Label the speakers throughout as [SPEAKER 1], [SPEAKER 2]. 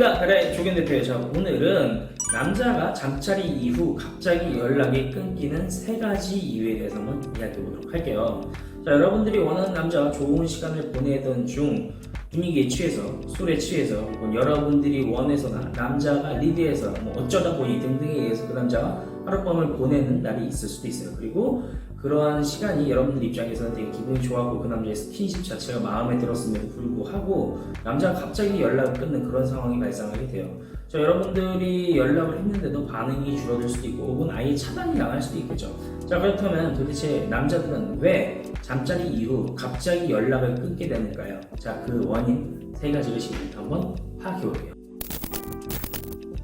[SPEAKER 1] 반갑습니다. 달의 조견 대표예요. 자, 오늘은 남자가 잠자리 이후 갑자기 연락이 끊기는 세 가지 이유에 대해서 한번 이야기해 보도록 할게요. 자, 여러분들이 원하는 남자와 좋은 시간을 보내던 중 분위기에 취해서 술에 취해서 혹은 여러분들이 원해서나 남자가 리드해서 뭐 어쩌다 보니 등등에 의해서 그 남자가 하룻밤을 보내는 날이 있을 수도 있어요. 그리고 그러한 시간이 여러분들 입장에서는 되게 기분이 좋았고 그 남자의 스킨십 자체가 마음에 들었음에도 불구하고 남자가 갑자기 연락을 끊는 그런 상황이 발생하게 돼요. 자, 여러분들이 연락을 했는데도 반응이 줄어들 수도 있고 혹은 아예 차단이 나갈 수도 있겠죠. 자, 그렇다면 도대체 남자들은 왜 잠자리 이후 갑자기 연락을 끊게 되는가요? 자, 그 원인 세 가지를 지금부터 한번 파악해 볼게요.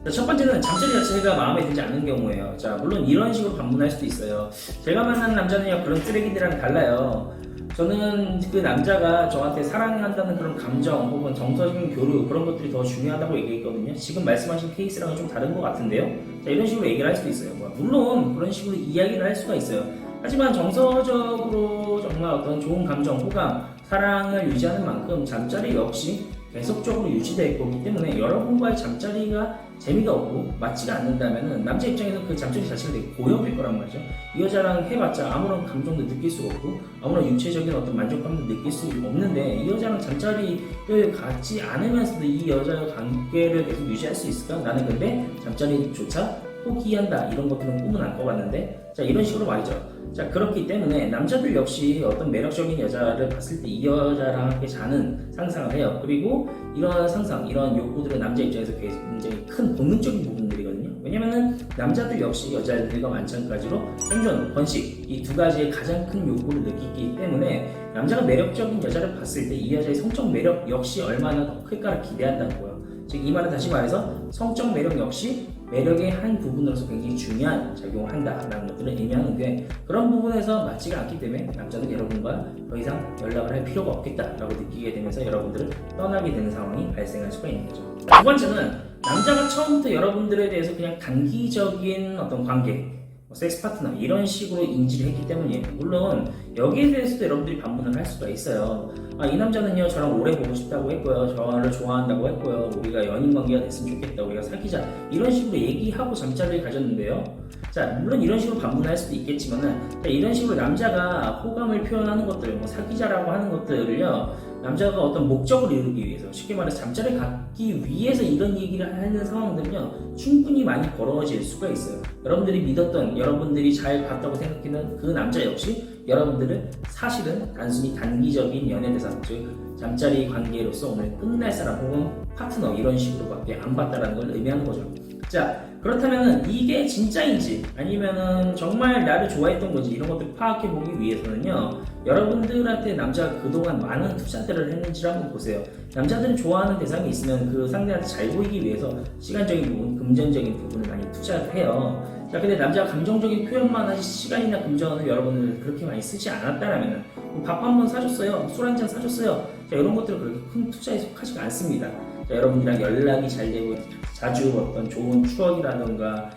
[SPEAKER 1] 자, 첫 번째는 잠자리 자체가 마음에 들지 않는 경우예요. 자, 물론 이런 식으로 반문할 수도 있어요. 제가 만난 남자는요, 그런 쓰레기들이랑 달라요. 저는 그 남자가 저한테 사랑한다는 그런 감정 혹은 정서적인 교류 그런 것들이 더 중요하다고 얘기했거든요. 지금 말씀하신 케이스랑은 좀 다른 것 같은데요. 자, 이런 식으로 얘기를 할 수도 있어요. 뭐, 물론 그런 식으로 이야기를 할 수가 있어요. 하지만 정서적으로 정말 어떤 좋은 감정, 호감, 사랑을 유지하는 만큼 잠자리 역시 계속적으로 유지될 거기 때문에 여러분과의 잠자리가 재미가 없고 맞지가 않는다면 남자 입장에서 그 잠자리 자체가 되게 고역일 거란 말이죠. 이 여자랑 해봤자 아무런 감정도 느낄 수가 없고 아무런 육체적인 어떤 만족감도 느낄 수 없는데 이 여자랑 잠자리를 갖지 않으면서도 이 여자의 관계를 계속 유지할 수 있을까? 나는 근데 잠자리조차 포기한다 이런 것들은 꿈은 안 꿔봤는데 자 이런 식으로 말이죠. 자 그렇기 때문에 남자들 역시 어떤 매력적인 여자를 봤을 때 이 여자랑 함께 자는 상상을 해요. 그리고 이런 상상, 이런 욕구들은 남자 입장에서 굉장히 큰 본능적인 부분들이거든요. 왜냐면은 남자들 역시 여자들과 마찬가지로 생존, 번식 이 두 가지의 가장 큰 욕구를 느끼기 때문에 남자가 매력적인 여자를 봤을 때 이 여자의 성적 매력 역시 얼마나 더 클까를 기대한다고요. 즉 이 말은 다시 말해서 성적 매력 역시 매력의 한 부분으로서 굉장히 중요한 작용을 한다라는 것들을 의미하는데 그런 부분에서 맞지가 않기 때문에 남자는 여러분과 더 이상 연락을 할 필요가 없겠다라고 느끼게 되면서 여러분들을 떠나게 되는 상황이 발생할 수가 있는 거죠. 두 번째는 남자가 처음부터 여러분들에 대해서 그냥 단기적인 어떤 관계 뭐 섹스 파트너 이런 식으로 인지를 했기 때문이에요. 물론 여기에 대해서도 여러분들이 반문을 할 수가 있어요. 아, 이 남자는요 저랑 오래 보고 싶다고 했고요, 저를 좋아한다고 했고요, 우리가 연인 관계가 됐으면 좋겠다, 우리가 사귀자 이런 식으로 얘기하고 잠자리를 가졌는데요. 자 물론 이런 식으로 반문할 수도 있겠지만은 자, 이런 식으로 남자가 호감을 표현하는 것들, 뭐 사귀자라고 하는 것들을요. 남자가 어떤 목적을 이루기 위해서 쉽게 말해서 잠자리를 갖기 위해서 이런 얘기를 하는 상황들은요 충분히 많이 벌어질 수가 있어요. 여러분들이 믿었던 여러분들이 잘 봤다고 생각하는 그 남자 역시 여러분들은 사실은 단순히 단기적인 연애 대상 즉 잠자리 관계로서 오늘 끝날 사람 혹은 파트너 이런 식으로밖에 안 봤다라는 걸 의미하는 거죠. 자 그렇다면 이게 진짜인지 아니면은 정말 나를 좋아했던 건지 이런 것들 파악해 보기 위해서는요 여러분들한테 남자가 그동안 많은 투자들을 했는지를 한번 보세요. 남자들은 좋아하는 대상이 있으면 그 상대한테 잘 보이기 위해서 시간적인 부분 금전적인 부분을 많이 투자를 해요. 자 근데 남자가 감정적인 표현만 하지 시간이나 금전을 여러분들 그렇게 많이 쓰지 않았다라면 밥 한 번 사줬어요 술 한 잔 사줬어요. 자 이런 것들은 그렇게 큰 투자에 속하지가 않습니다. 자, 여러분들이랑 연락이 잘 되고 자주 어떤 좋은 추억이라든가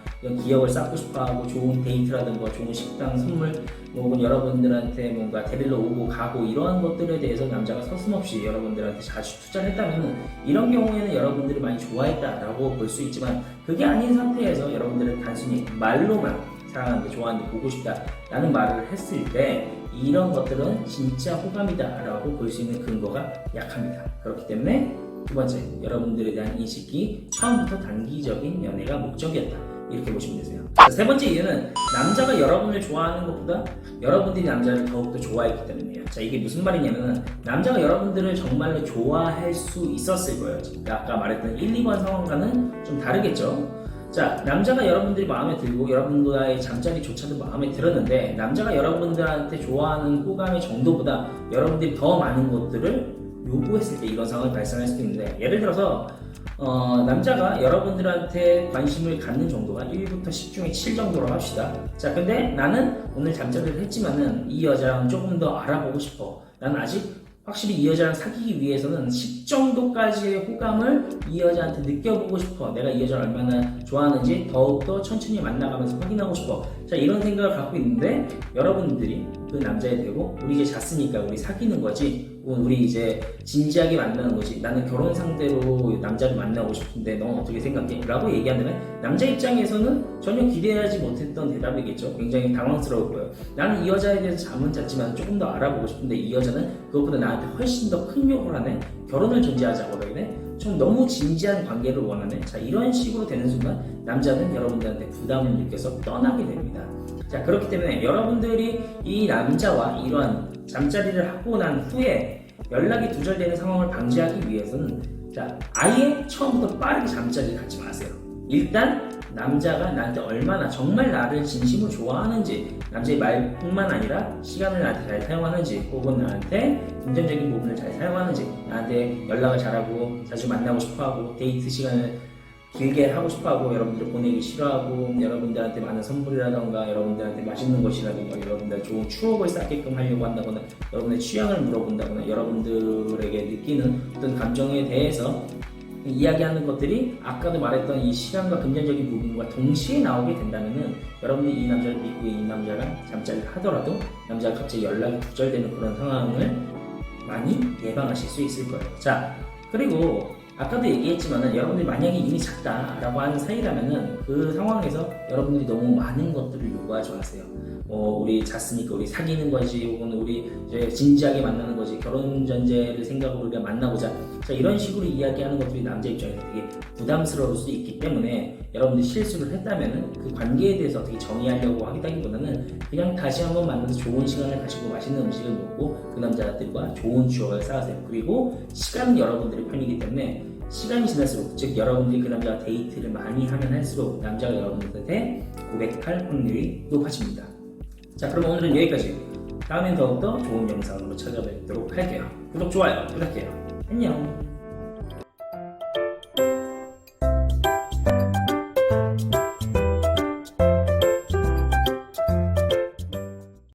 [SPEAKER 1] 기억을 쌓고 싶어하고 좋은 데이트라든가 좋은 식당 선물 뭐 혹은 여러분들한테 뭔가 데리러 오고 가고 이러한 것들에 대해서 남자가 서슴없이 여러분들한테 자주 투자를 했다면 이런 경우에는 여러분들이 많이 좋아했다라고 볼 수 있지만 그게 아닌 상태에서 여러분들은 단순히 말로만 사랑하는데 좋아하는데 보고 싶다라는 말을 했을 때 이런 것들은 진짜 호감이다라고 볼 수 있는 근거가 약합니다. 그렇기 때문에 두 번째, 여러분들에 대한 인식이 처음부터 단기적인 연애가 목적이었다. 이렇게 보시면 되세요. 자, 세 번째 이유는 남자가 여러분을 좋아하는 것보다 여러분들이 남자를 더욱더 좋아했기 때문이에요. 자, 이게 무슨 말이냐면 남자가 여러분들을 정말로 좋아할 수 있었을 거예요. 그러니까 아까 말했던 1, 2번 상황과는 좀 다르겠죠. 자, 남자가 여러분들이 마음에 들고 여러분과의 잠자리조차도 마음에 들었는데 남자가 여러분들한테 좋아하는 호감의 정도보다 여러분들이 더 많은 것들을 요구했을 때 이런 상황이 발생할 수도 있는데 예를 들어서 어, 남자가 여러분들한테 관심을 갖는 정도가 1부터 10 중에 7 정도로 합시다. 자, 근데 나는 오늘 잠자리를 했지만은 이 여자랑 조금 더 알아보고 싶어. 나는 아직 확실히 이 여자랑 사귀기 위해서는 10 정도까지의 호감을 이 여자한테 느껴보고 싶어. 내가 이 여자를 얼마나 좋아하는지 더욱더 천천히 만나가면서 확인하고 싶어. 자, 이런 생각을 갖고 있는데 여러분들이 그 남자애 되고 우리 이제 잤으니까 우리 사귀는 거지. 우리 이제 진지하게 만나는 거지. 나는 결혼 상대로 남자를 만나고 싶은데 넌 어떻게 생각해? 라고 얘기한다면 남자 입장에서는 전혀 기대하지 못했던 대답이겠죠. 굉장히 당황스러울 거예요. 나는 이 여자에 대해서 잠은 잤지만 조금 더 알아보고 싶은데 이 여자는 그것보다 나한테 훨씬 더 큰 욕을 하네. 결혼을 존재하자고 그러네 좀 너무 진지한 관계를 원하네 자 이런 식으로 되는 순간 남자는 여러분들한테 부담을 느껴서 떠나게 됩니다 자 그렇기 때문에 여러분들이 이 남자와 이러한 잠자리를 하고 난 후에 연락이 두절되는 상황을 방지하기 위해서는 자 아예 처음부터 빠르게 잠자리를 갖지 마세요. 일단 남자가 나한테 얼마나 정말 나를 진심으로 좋아하는지 남자의 말뿐만 아니라 시간을 나한테 잘 사용하는지 혹은 나한테 금전적인 부분을 잘 사용하는지 나한테 연락을 잘하고 자주 만나고 싶어하고 데이트 시간을 길게 하고 싶어하고 여러분들 보내기 싫어하고 여러분들한테 많은 선물이라던가 여러분들한테 맛있는 것이라던가 여러분들 좋은 추억을 쌓게끔 하려고 한다거나 여러분의 취향을 물어본다거나 여러분들에게 느끼는 어떤 감정에 대해서 이야기하는 것들이 아까도 말했던 이 시간과 금전적인 부분과 동시에 나오게 된다면은 여러분들이 이 남자를 믿고 이 남자가 잠자리를 하더라도 남자가 갑자기 연락이 두절되는 그런 상황을 많이 예방하실 수 있을 거예요. 자, 그리고 아까도 얘기했지만은 여러분들이 만약에 이미 잤다라고 하는 사이라면은 그 상황에서 여러분들이 너무 많은 것들을 요구하지 마세요. 뭐 우리 잤으니까 우리 사귀는 거지 혹은 우리 이제 진지하게 만나는 거지 결혼 전제를 생각으로 우리가 만나보자 자 이런 식으로 이야기하는 것들이 남자 입장에서 되게 부담스러울 수 있기 때문에 여러분들이 실수를 했다면은 그 관계에 대해서 어떻게 정의하려고 하기보다는 그냥 다시 한번 만나서 좋은 시간을 가지고 맛있는 음식을 먹고 그 남자들과 좋은 추억을 쌓으세요 그리고 시간은 여러분들의 편이기 때문에 시간이 지날수록 즉 여러분들이 그 남자와 데이트를 많이 하면 할수록 남자가 여러분들한테 고백할 확률이 높아집니다. 자 그럼 오늘은 여기까지. 다음엔 더욱더 좋은 영상으로 찾아뵙도록 할게요. 구독 좋아요 부탁해요. 안녕